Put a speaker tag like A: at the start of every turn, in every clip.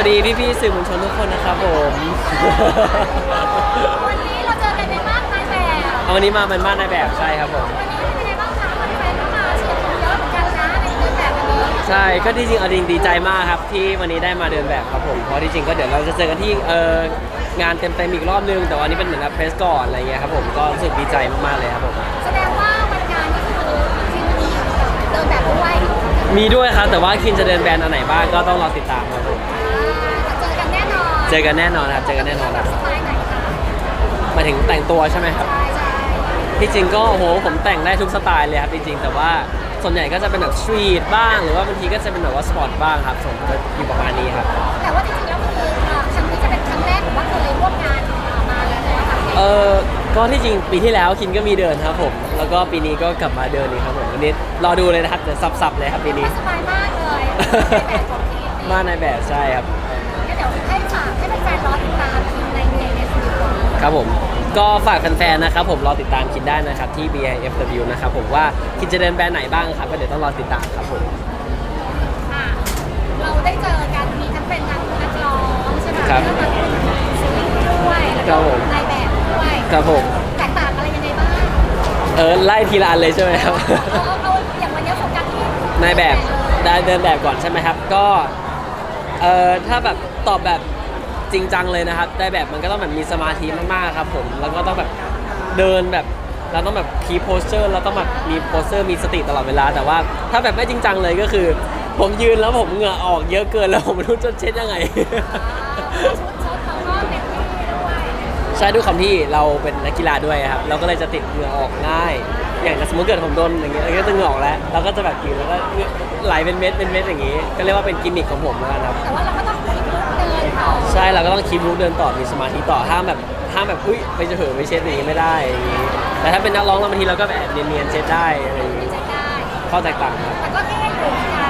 A: วัสดีพี่ๆสื่อมวลชนทุกคนนะครับผม
B: วันนี้เราเจอกันในบ้านนายแบบ
A: เอาวันนี้มาเป็นบ้านในแบบใช่ครับผม
B: วันนี้เป็นยังไงบ้างคะแฟนๆก็มาเชียร์กันเยอะเหมือนกันนะในเดินแบบวันนี้
A: ใช่ก็ที่จริงเอาจริงดีใจมากครับที่วันนี้ได้มาเดินแบบครับผมเพราะที่จริงก็เดี๋ยวเราจะเจอกันที่เอองานเต็มๆอีกรอบนึง แต่วันนี้เป็นเหมือนกับเพรสก่อนอะไรเงี้ยครับผมก็รู้สึกดีใจมากๆเลยครับผม
B: แสดงว่าวันงานนี่คือทีมมีเดินแบบด้วย
A: มีด้วยครับแต่ว่าคินจะเดินแบรนด์อันไหนบ้างก็ต้องรอติดตามครับผม
B: อ่าเจอกันแน่นอน
A: เจอกันแน่นอนครับ เจอกันแน่นอนครับ
B: สไตล์ไหนคะ
A: หมายถึงแต่งตัวใช่ไหมครับ
B: ใช่ใช่
A: ที่จริงก็โอ้โหผมแต่งได้ทุกสไตล์เลยครับจริงๆแต่ว่าส่วนใหญ่ก็จะเป็นแบบสตรีทบ้าง หรือว่าบางทีก็จะเป็นแบบว่าสปอร์ตบ้างครับผมก็อยู่ประมาณนี้ครับ
B: แต่ว่าจริงๆแล้วคืออ่าครั้งนี้จะเป็นครั้งแรกหรือว่าเคยร่วมงานมาแล้วนะคะ
A: เออก็ที่จริงปีที่แล้วคินก็มีเดินครับผมแล้วก็ปีนี้ก็กลับมาเดินอีกครับผมวันนี้รอดูเลยนะครับเดี๋ยวสับๆเลยครับปีนี้
B: สบายมากเลยแบบของทีม
A: มาในแบบใช่ครับ
B: ฟนๆรอติดตามทีมในในในซีรีส์ก่อน
A: ครับผม ก็ฝากแฟนๆนะครับผมรอติดตามคินได้นะครับที่ BIFW นะครับผมว่าคินจะเดินแบรนด์ไหนบ้างครับก็เดี๋ยวต้องรอติดตามครับผม
B: อะเราได้เจอกันมีทั้งเป็นนักนักร้องใช่ไหม
A: ครับ
B: แล้วก็เป็นซีรีส์ด้วยแล้ว
A: ครั
B: ก็
A: บผม
B: นายแบบด้วย
A: ครับผม
B: แตกต่างอะไรยังไงบ้าง
A: เออไล่ทีละอันเลยใช่ไหมครับ
B: เอาเอาเอาอย่างวันนี้โฟกัสที่
A: นายแบบได้เดินแบบก่อนใช่ไหมครับ ก็เอ่อถ้าแบบตอบแบบ จริงจังเลยนะครับ ได้แบบมันก็ต้องแบบมีสมาธิมากๆครับผมแล้วก็ต้องแบบเดินแบบเราต้องแบบคีโพสเจอร์เราต้องแบบมีโพสเจอร์มีสติตลอดเวลา แต่ว่าถ้าแบบไม่จริงจังเลยก็คือ ผมยืนแล้วผมเหงื่อออกเยอะเกินแล้วผมไม่รู้จะเช็ดยังไง ใช่ด้วยความที่เราเป็นนักกีฬาด้วยครับ เราก็เลยจะติดเหงื่อออกง่าย อย่างสมมติเกิดผมโดนอย่างเงี้ยก็จะเหงื่อออกแล้ว เราก็จะแบบยืนแล้วก็ไหลเป็นเม็ดเป็นเม็ดอย่างงี้ ก็เรียกว่าเป็นกิมมิคของผมแล้วกันครับ
B: แต่ว่าเราก็
A: ใช่เราก็ต้องคีบรู้เดินต่อมีสมาธิต่อห้ามแบบห้ามแบบอุ้ยไปจะเห่อะไปเช็ดอย่างงี้ไม่ได้อย่างงี้แต่ถ้าเป็นนักร้องเราบางทีเราก็แบบเนียนๆเช็ดได้อะไรอย่างงี้
B: ใช้ได้
A: ข้อแตกต่างครับ
B: แต่ก็เท่อยู่นะคะ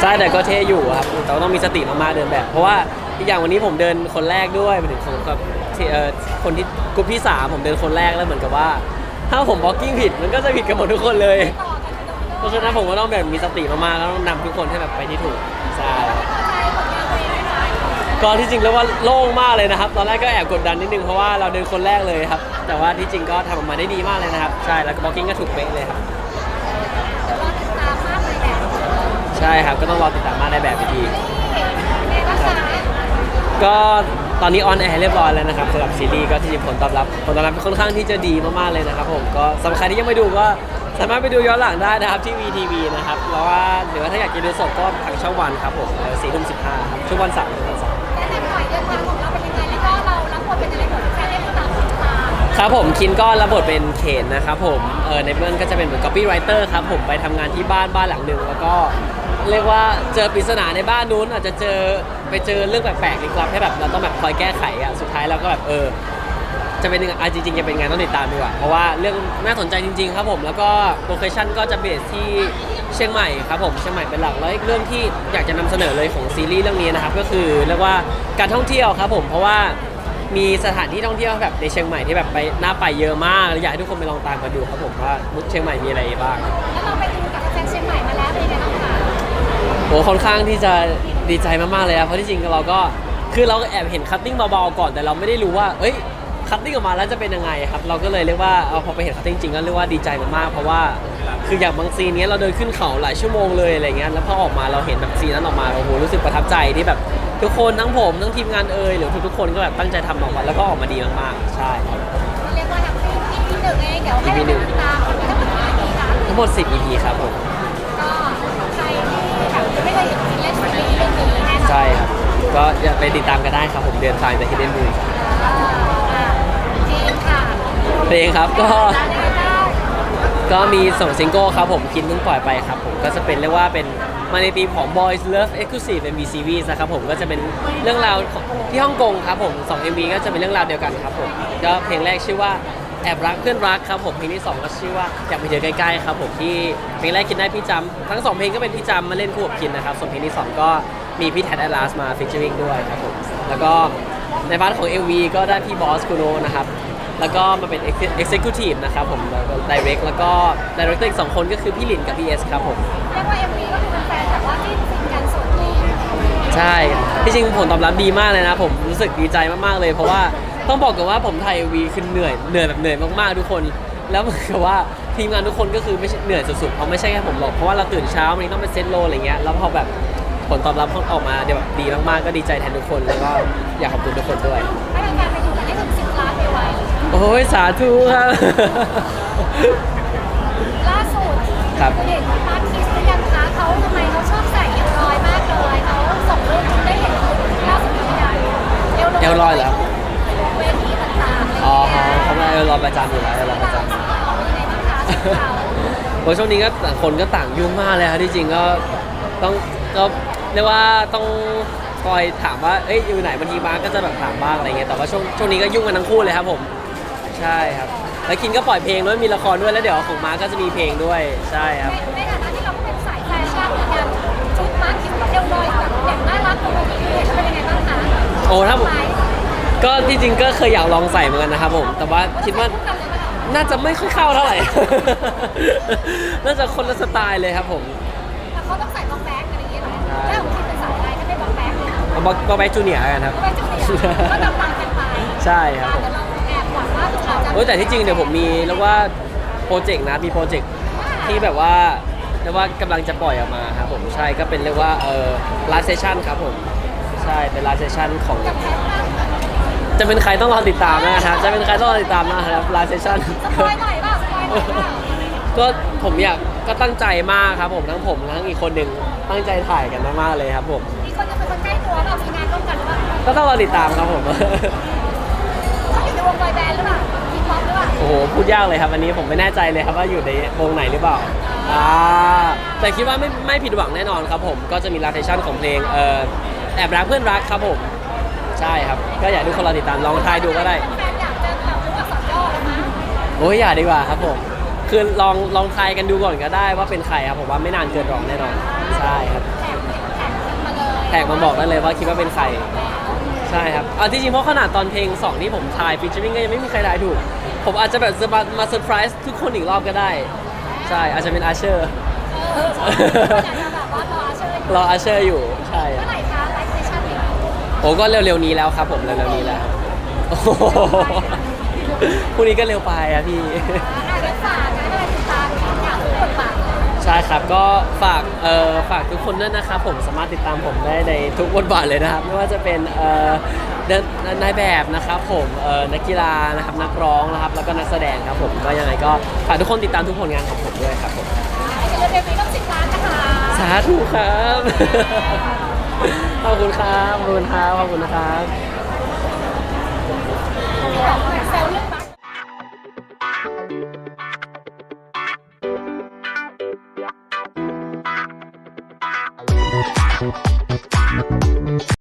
A: ใช่แต่ก็เท่อยู่ครับแต่ว่าต้องมีสติมากๆเดินแบบ เพราะว่าอีกอย่างวันนี้ผมเดินคนแรกด้วยหมายถึงของกับที่เอ่อคนที่กลุ่มที่สามผมเดินคนแรกแล้วเหมือนกับว่า ถ้าผมบล็อกกิ้งผิดมันก็จะผิดกันหมดทุกคนเลย
B: ต่อกันตรง
A: เพราะฉะนั้นผมก็ต้องแบบมีสติมากๆแล้วต้องนำทุกคนให้แบบไปที่ถูกใช่ ก็ที่จริงแล้วว่าโล่งมากเลยนะครับ ตอนแรกก็แอบกดดันนิดนึงเพราะว่าเราเดินคนแรกเลยครับ แต่ว่าที่จริงก็ทำออกมาได้ดีมากเลยนะครับ ใช่ แล้วก็บล็อกกิ้งก็ถูกเป๊ะเลยครับ ใช่ครับ ก็ต้องรอติดตามมาในแบบพิธีก็ตอนนี้ออนแอร์เรียบร้อยแล้วนะครับสำหรับซีรีส์ก็ที่จริงผลตอบรับผลตอบรับค่อนข้างที่จะดีมากๆเลยนะครับผม ก็สำหรับใครที่ยังไม่ดูก็สามารถไปดูย้อนหลังได้นะครับที่ VTV นะครับ แล้วว่าหรือว่าถ้าอยากจะดูสดก็ทางช่องวันครับผมสี่ทุ่มสิบห้าครับช่วงวันเสาร์วันเสาร์
B: แนะนำหน่อยเรื่องราวของเราเป็นยังไงแล้วก็เรารับบทเป็นอะไรเผื่อแฟนได้ติดตามติดตาม
A: ครับผมคินก็รับบทเป็นเขนนะครับผมเออในเบื้องก็จะเป็นเหมือน copywriter ครับผมไปทำงานที่บ้านบ้านหลังหนึ่งแล้วก็เรียกว่าเจอปริศนาในบ้านนู้นอาจจะเจอไปเจอเรื่องแปลกๆลึกลับให้แบบเราต้องแบบคอยแก้ไขอะสุดท้ายเราก็แบบเออ จะเป็นยังไงอะจริงๆจะเป็นยังไงต้องติดตามดีกว่าเพราะว่าเรื่องน่าสนใจจริง ๆ ครับผม แล้วก็โลเคชั่นก็จะเบสที่เชียงใหม่ครับผมเชียงใหม่เป็นหลักแล้วอีกเรื่องที่อยากจะนำเสนอเลยของซีรีส์เรื่องนี้นะครับก็คือเรียกว่าการท่องเที่ยวครับผมเพราะว่ามีสถานที่ท่องเที่ยวแบบในเชียงใหม่ที่แบบไปน่าไปเยอะมากแล้วอยากให้ทุกคนไปลองตามมาดูครับผมว่าเชียงใหม่มีอะไรบ้าง
B: แล้วเราไปดูกับแฟนเชียงใหม่มาแล้วเป็นยังไงบ้างคะ
A: โอ้ค่อนข้างที่จะดีใจมากๆเลยครับเพราะที่จริงเราก็คือเราก็แอบเห็นคัตติ้งเบาๆก่อนแต่เราไม่ได้รู้ว่า เอ้ย คัตติ้งออกมาแล้วจะเป็นยังไงครับเราก็เลยเรียกว่าเอาพอไปเห็นคัตติ้งจริงก็เรียกว่าดีใจมากๆเพราะว่าคืออย่างบางซีนเนี้ยเราเดินขึ้นเขาหลายชั่วโมงเลยอะไรเงี้ยแล้วพอออกมาเราเห็นแบบซีนนั้นออกมาโอ้โหรู้สึกประทับใจที่แบบทุกคนทั้งผมทั้งทีมงานเอ่ยหรือทุกๆคนก็แบบตั้งใจทำออกมาแล้วก็ออกมาดีมากๆใช่ครับ
B: เรียกว่าทั้งคู่ EP หนึ่งเองเดี๋ยวให้เราติดตามกันทั้งหมดห้า EP นะ
A: ทั้งหมด 10 EP ครับผม
B: ก็ใครที่แบบไม่เคยเห็นซีรีส์ซีรีส์เรื่องนี้แน่นอน
A: ใช่ครับก็อย่าไปติดตามกันได้ครับผมเดือนทางจาก Hidden Moon ครับ เพลงครับก็ ก็มีส่งซิงเกิลครับผมคินเพิ่งปล่อยไปครับผมก็จะเป็นเรียกว่าเป็นมาในธีมของ Boys Love Exclusive MV Series นะครับผมก็จะเป็นเรื่องราวของที่ฮ่องกงครับผม2 MV ก็จะเป็นเรื่องราวเดียวกันครับผมก็เพลงแรกชื่อว่าแอบรักเพื่อนรักครับผมเพลงที่ 2 ก็ชื่อว่าอยากไปเจอใกล้ๆครับผมที่เพลงแรกคินได้พี่จำทั้งสองเพลงก็เป็นพี่จำมาเล่นคู่กับคินนะครับส่วนเพลงที่ 2 ก็มีพี่แทดแอลาสมาฟิชเชอริงด้วยครับผมแล้วก็ในพาร์ทของ MV ก็ได้พี่บอสคุโนนะครับ แล้วก็มาเป็น Executive นะครับผมแล้วก็ Direct แล้วก็ Director อีกสองคนก็คือพี่หลินกับพี่เอสครับผม
B: เรียกว่า MV ก็คือเป็นแฟนแบบว่าที่ฟินกันสุดเลย
A: คใช่ ที่จริงผลตอบรับดีมากเลยนะ ผมรู้สึกดีใจมากๆเลย เพราะว่าต้องบอกกันว่าผมถ่ายวีคือเหนื่อยเหนื่อยแบบเหนื่อยมากๆทุกคน แล้วเหมือนกับว่าทีมงานทุกคนก็คือไม่ใช่เหนื่อยสุดๆเพราะไม่ใช่แค่ผมหรอกเพราะว่าเราตื่นเช้าวันนี้ต้องไปเซตโลอะไรเงี้ยแล้วพอแบบผลตอบรับออกมาเดี๋ยวแบบดีมากๆก็ดีใจแทนทุกคนแล้วก็อยากขอบคุณทุกคนด้วย
B: ให้แฟน
A: โอ้ยสาธุครับ
B: ๆล่าสุด
A: ครับ
B: เห็นมาร์คิสหรือยังคะเขาทำไมเขาชอบใส่เอวลอยมากเลยเขาส่งรูปได้เห็นล่าสุดที่ไหน
A: เอวลอยเหรอ
B: เวทีต่างๆอะไร
A: อ๋อ
B: อย่างเงี้ย
A: เขามาเออรอประจำอยู่แล้วเออรอประจำ
B: เราเป็นยังไงบ้างคะชุดเขา
A: โอ้ยช่วงนี้ก็ต่างคนก็ต่างยุ่งมากเลยครับที่จริงก็ต้องก็เรียกว่าต้องคอยถามว่าเอ้ยอยู่ไหนบางทีมาร์กก็จะแบบถามบ้างอะไรเงี้ยแต่ว่าช่วงช่วงนี้ก็ยุ่งกันทั้งคู่เลยครับผม ใช่ครับ แล้วคินก็ปล่อยเพลงด้วยมีละครด้วยแล้วเดี๋ยวของมาร์กก็จะมีเพลงด้วยใช่ครับ
B: ในในฐานะที่เราก็เป็นสายแฟชั่นเหมือนกันชุดมาร์คิสเอวลอยแบบอย่างน่ารักของเราเห็นแล้วเป็นยังไงบ้างคะ
A: โอ้ถ้าผม
B: ไหม
A: ก็ที่จริงก็เคยอยากลองใส่เหมือนกันนะครับผม แต่ว่าคิดว่า
B: คู่กันเลยไหมคะ
A: น่าจะไม่ค่อยเข้าเท่าไหร่ น่าจะคนละสไตล์เลยครับผม
B: แต่เขาต้องใส่บ็อกแบ็คอะไรอย่างเงี้ยเหรอ
A: ใช่
B: แล้วของคิดเป็นสายอะไรถ้าไม่บ็อกแบ็คเนี่ย
A: เอาบอกบอกแบ็กจูเนียกันครับ
B: ก็ไม่จุดเดียวก็ตามตามกันไป
A: ใช่ครับผม
B: เดี๋ยวเราแอบหวังว่า เราจะ
A: โอ้ยแต่ที่จริงเดี๋ยวผมมีเรียกว่าโปรเจกต์นะมีโปรเจกต์ที่แบบว่าเรียกว่ากำลังจะปล่อยออกมาครับผมใช่ก็เป็นเรียกว่าเออไลฟ์เซสชั่นครับผมใช่เป็นไลฟ์เซสชั่นของ
B: กับแพทย์บ้าง
A: จะเป็นใครต้องรอติดตามนะครับจะเป็นใครต้องรอติดตามนะครับไลฟ์เซสชั่น
B: สปอยหน่อยเปล่าสปอยหน่อยเปล่า
A: ก็ผมอยากก็ตั้งใจมากครับผมทั้งผมทั้งอีกคนหนึ่งตั้งใจถ่ายกันมากๆเลยครับผม
B: มีคนจะเป็นคนใกล้ตัวเรามีงานร่วมกันหรือเปล่า
A: ก็ต้องรอติดตามครับผม
B: เขาอยู่ในวงบอยแบนด์หรือเปล่า
A: โอ้โหพูดยากเลยครับอันนี้ผมไม่แน่ใจเลยครับว่าอยู่ในวงไหนหรือเปล่าอ่าแต่คิดว่าไม่ไม่ผิดหวังแน่นอนครับผมก็จะมีลาเทชั่นของเพลงเอ่อแอบรักเพื่อนรักครับผม ใช่ครับ ก็อยากให้ทุกคนรอติดตามลองทายดูก็ได้
B: แฟนๆอยากจะแบบรู้ว่าสอนย่อแล้วนะ
A: โอ้ยอย่าดีกว่าครับผม คือลองลองทายกันดูก่อนก็ได้ว่าเป็นใครครับผมว่าไม่นานเกินรอแน่นอน ใช่ครับ
B: แท็กแท็กมาเลย
A: แท็กมาบอกได้เลยว่าคิดว่าเป็นใคร ใช่ครับเอาที่จริงเพราะขนาดตอนเพลงสองที่ผมทายฟิชเชอริงก็ยังไม่มีใครทายถูก ผมอาจจะแบบจะมามาเซอร์ไพรส์ทุกคนอีกรอบก็ได้ ใช่อาจจะเป็นอาเชอร์
B: เอออยากจะแบบว่ารอเชิญ
A: รออาเชอร์อยู่ใช่ค
B: เมื่
A: รับ
B: อไหร่คะไลฟ์เซสชั่นเนี่ย
A: โอ้ก็เร็วๆนี้แล้วครับผมเร็วๆนี้แล้วโอ้โหพรุ่งนี้ก็เร็วไปอะพี่
B: อะเดี๋ยวฝาก
A: ใช่ครับก็ฝากเอ่อฝากทุกคนด้วยนะครับผมสามารถติดตามผมได้ในทุกบทบาทเลยนะครับ ไม่ว่าจะเป็นเอ่อเดินนายแบบนะครับผมเอ่อนักกีฬานะครับนักร้องนะครับแล้วก็นักแสดงครับผมก็ยังไงก็ฝากทุกคนติดตามทุกผลงานของผมด้วยครับผม
B: เดี๋ยวเร็วๆนี้ต้องสิบล้านนะคะ
A: สาธุครับขอบคุณครับขอบคุณครับขอบคุณนะครับ
B: เซลล์เรื่องบัค